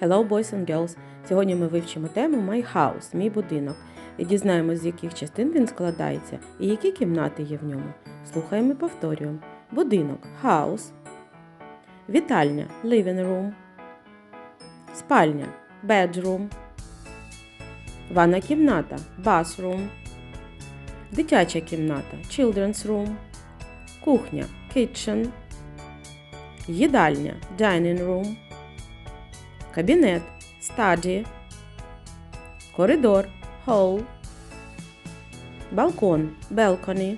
Hello, boys and girls! Сьогодні ми вивчимо тему My House, мій будинок, і дізнаємось, з яких частин він складається і які кімнати є в ньому. Слухаємо і повторюємо. Будинок. House, вітальня. Living room, спальня. Bedroom, ванна кімната. Bathroom, дитяча кімната. Children's room, кухня. Kitchen, їдальня. Dining room, кабінет study, коридор hall, балкон balcony,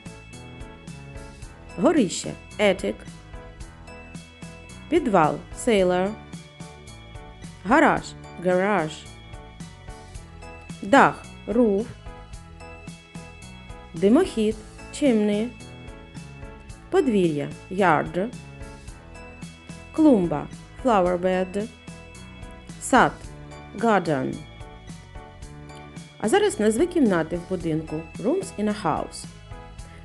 горище attic, підвал cellar, гараж garage, дах roof, димохід chimney, подвір'я yard, клумба flower bed, сад garden. А зараз назви кімнати в будинку rooms in a house.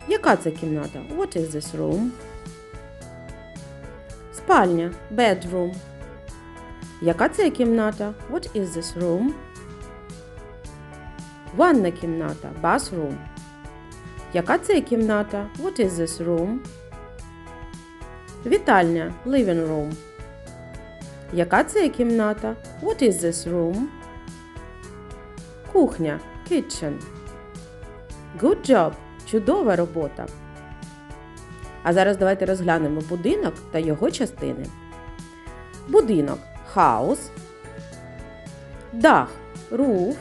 Яка це кімната? What is this room? Спальня bedroom. Яка це кімната? What is this room? Ванна кімната bathroom. Яка це кімната? What is this room? Вітальня living room. Яка це кімната? What is this room? Кухня kitchen. Good job! Чудова робота. А зараз давайте розглянемо будинок та його частини. Будинок house, дах roof,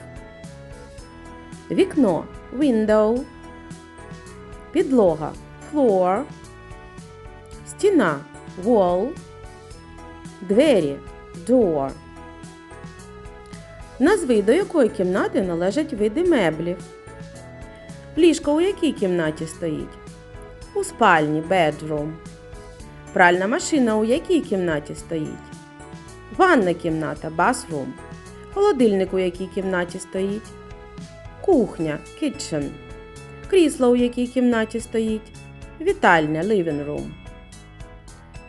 вікно window, підлога floor, стіна wall, двері door. Назви до якої кімнати належать види меблів. Ліжко у якій кімнаті стоїть? У спальні bedroom. Пральна машина у якій кімнаті стоїть? Ванна кімната bathroom. Холодильник у якій кімнаті стоїть? Кухня kitchen. Крісло у якій кімнаті стоїть? Вітальня living room.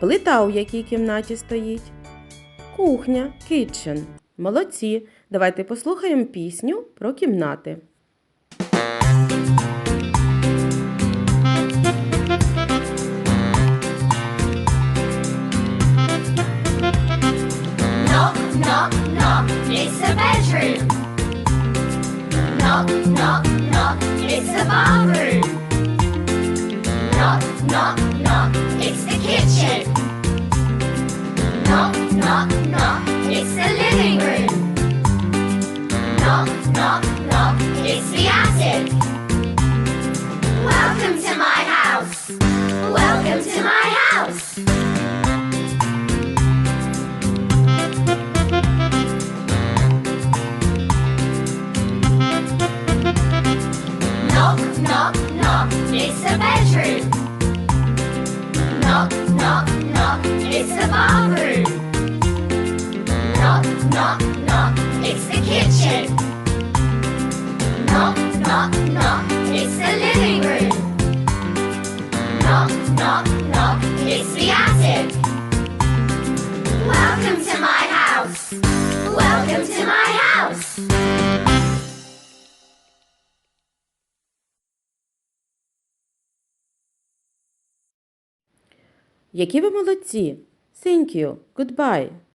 Плита у якій кімнаті стоїть? Кухня kitchen. Молодці. Давайте послухаємо пісню про кімнати. Knock, knock, knock, it's the bedroom. Knock, knock, bathroom. It's the living room. Knock, knock, knock, it's the attic. Welcome to my house. Welcome to my house. Knock, knock, knock, it's the bedroom. Knock, knock, knock, it's the bathroom. Knock, knock, knock, it's the kitchen. Knock, knock, knock, it's the living room. Knock, knock, knock, it's the attic. Welcome to my house. Welcome to my house. Які ви молодці! Thank you. Goodbye.